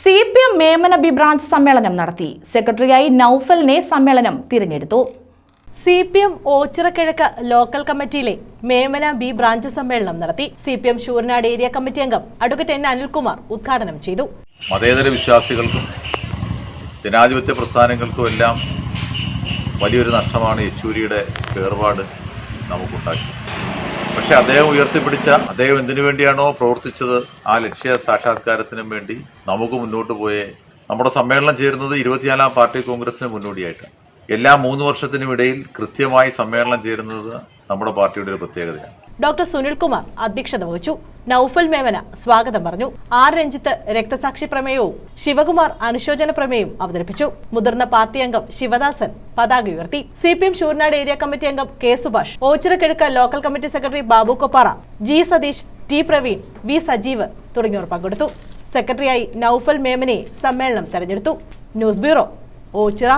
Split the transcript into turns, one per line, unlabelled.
C P M Memana B branch സമ്മേളനം നടത്തി. സെക്രട്ടറിയായി നൌഫലിനെ സമ്മേളനം തിരഞ്ഞെടുത്തു.
C P M Ochirakizhakku local committee Memana B branch സമ്മേളനം നടത്തി. C P M Sooranad area committee അംഗം അഡ്വക്കേറ്റ് എൻ അനിൽകുമാർ ഉദ്ഘാടനം ചെയ്തു.
മതേതര വിശ്വാസികൾക്കും ജനാധിപത്യ പ്രസ്ഥാനങ്ങൾക്കും എല്ലാം വലിയൊരു നഷ്ടമാണ് യെച്ചൂരിയുടെ വേർപാട് നമുക്കുണ്ടാക്കി പക്ഷെ അദ്ദേഹം ഉയർത്തിപ്പിടിച്ച അദ്ദേഹം എന്തിനു വേണ്ടിയാണോ പ്രവർത്തിച്ചത് ആ ലക്ഷ്യ സാക്ഷാത്കാരത്തിനും വേണ്ടി നമുക്ക് മുന്നോട്ട് പോയേ. നമ്മുടെ സമ്മേളനം ചേരുന്നത് ഇരുപത്തിനാലാം പാർട്ടി കോൺഗ്രസിന് മുന്നോടിയായിട്ടാണ്. എല്ലാ മൂന്ന് വർഷത്തിനും ഇടയിൽ കൃത്യമായി സമ്മേളനം ചേരുന്നത് നമ്മുടെ പാർട്ടിയുടെ ഒരു പ്രത്യേകതയാണ്.
ഡോക്ടർ സുനിൽകുമാർ അധ്യക്ഷത വഹിച്ചു. നൌഫൽ മേമന സ്വാഗതം പറഞ്ഞു. ആർ രഞ്ജിത്ത് രക്തസാക്ഷി പ്രമേയവും ശിവകുമാർ അനുശോചന പ്രമേയവും അവതരിപ്പിച്ചു. മുതിർന്ന പാർട്ടി അംഗം ശിവദാസൻ പതാക ഉയർത്തി. C P M Sooranad area committee അംഗം K Subhash Ochirakizhakku local committee secretary Babu Koppara G Satheesh T Praveen V Sajeev തുടങ്ങിയവർ പങ്കെടുത്തു. സെക്രട്ടറിയായി നൌഫൽ മേമനെ സമ്മേളനം തെരഞ്ഞെടുത്തു. News bureau Ochira.